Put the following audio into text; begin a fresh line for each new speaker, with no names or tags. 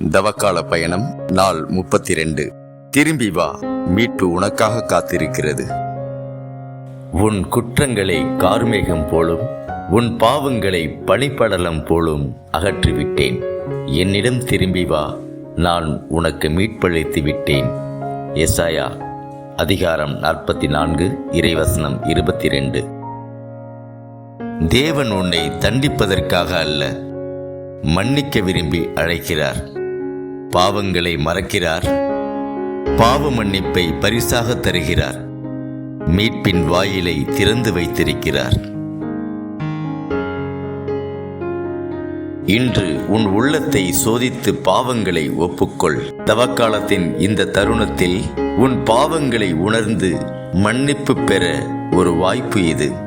தவக்கால பயணம் நாள் முப்பத்தி ரெண்டு திரும்பி வா மீட்பு உனக்காக காத்திருக்கிறது.
உன் குற்றங்களை கார்மேகம் போலும் உன் பாவங்களை பனிப்படலம் போலும் அகற்றிவிட்டேன். என்னிடம் திரும்பி வா நான் உனக்கு மீட்பளித்து விட்டேன். எசாயா அதிகாரம் நாற்பத்தி நான்கு இறைவசனம் இருபத்தி ரெண்டு தேவன் உன்னை தண்டிப்பதற்காக அல்ல மன்னிக்க விரும்பி அழைக்கிறார். பாவங்களை மறக்கிறார். பாவ மன்னிப்பை பரிசாக தருகிறார். மீட்பின் வாயிலை திறந்து வைத்திருக்கிறார். இன்று உன் உள்ளத்தை சோதித்து பாவங்களை ஒப்புக்கொள். தவக்காலத்தின் இந்த தருணத்தில் உன் பாவங்களை உணர்ந்து மன்னிப்பு பெற ஒரு வாய்ப்பு இது.